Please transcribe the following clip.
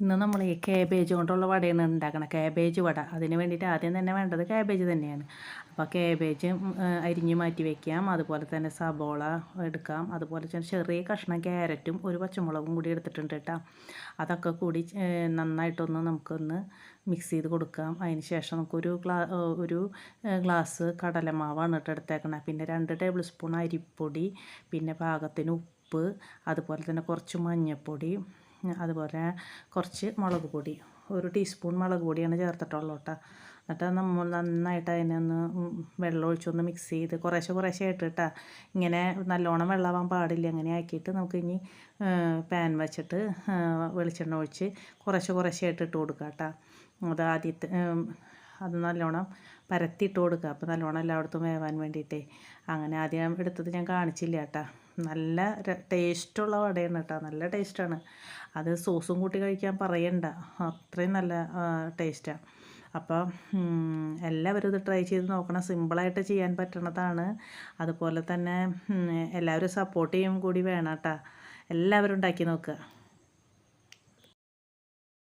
ഇന്ന് നമ്മൾ ഈ കാബേജ് കൊണ്ടുള്ള വടയാണ് ഉണ്ടാക്കണം കാബേജ് വട. അതിന് വേണ്ടിയിട്ട് ആദ്യം തന്നെ വേണ്ടത് കാബേജ് തന്നെയാണ്. അപ്പോൾ കാബേജ് അരിഞ്ഞ് മാറ്റി വയ്ക്കാം അതുപോലെ തന്നെ സബോള എടുക്കാം. അതുപോലെ തന്നെ ചെറിയ കഷ്ണം ക്യാരറ്റും ഒരു പച്ചമുളകും കൂടി എടുത്തിട്ടുണ്ട് കേട്ടോ. അതൊക്കെ കൂടി നന്നായിട്ടൊന്ന് നമുക്കൊന്ന് മിക്സ് ചെയ്ത് കൊടുക്കാം. അതിന് ശേഷം നമുക്കൊരു ഗ്ലാ ഒരു ഗ്ലാസ് കടലമാവാണ് കേട്ടോ എടുത്തേക്കണം. പിന്നെ രണ്ട് ടേബിൾ സ്പൂൺ അരിപ്പൊടി പിന്നെ പാകത്തിന് ഉപ്പ് അതുപോലെ തന്നെ കുറച്ച് മഞ്ഞൾപ്പൊടി അതുപോലെ കുറച്ച് മുളക് പൊടി ഒരു ടീസ്പൂൺ മുളക് പൊടിയാണ് ചേർത്തിട്ടുള്ളൂ കേട്ടോ. എന്നിട്ട് നമ്മൾ നന്നായിട്ട് അതിനെ ഒന്ന് വെള്ളം ഒഴിച്ചൊന്ന് മിക്സ് ചെയ്ത് കുറേശ്ശെ കുറേശ്ശെ ആയിട്ട് കേട്ടോ. ഇങ്ങനെ നല്ലോണം വെള്ളമാവാൻ പാടില്ല അങ്ങനെ ആക്കിയിട്ട് നമുക്ക് ഇനി പാൻ വെച്ചിട്ട് വെളിച്ചെണ്ണ ഒഴിച്ച് കുറേശ്ശെ കുറേശ്ശെ ആയിട്ട് ഇട്ട് കൊടുക്കുക കേട്ടോ. അത് ആദ്യത്തെ അത് നല്ലോണം പരത്തിയിട്ട് കൊടുക്കുക അപ്പോൾ നല്ലോണം എല്ലായിടത്തും വേവാൻ വേണ്ടിയിട്ടേ. അങ്ങനെ ആദ്യം എടുത്തത് ഞാൻ കാണിച്ചില്ല കേട്ടോ. നല്ല ടേസ്റ്റുള്ള വടയാണ് കേട്ടോ നല്ല ടേസ്റ്റാണ് അത് സോസും കൂട്ടി കഴിക്കാൻ പറയണ്ട. അത്രയും നല്ല ടേസ്റ്റാണ് അപ്പോൾ ഉം, എല്ലാവരും ഇത് ട്രൈ ചെയ്ത് നോക്കണം. സിമ്പിളായിട്ട് ചെയ്യാൻ പറ്റണതാണ്. അതുപോലെ തന്നെ എല്ലാവരും സപ്പോർട്ട് ചെയ്യും കൂടി വേണം കേട്ടോ എല്ലാവരും ഉണ്ടാക്കി നോക്കുക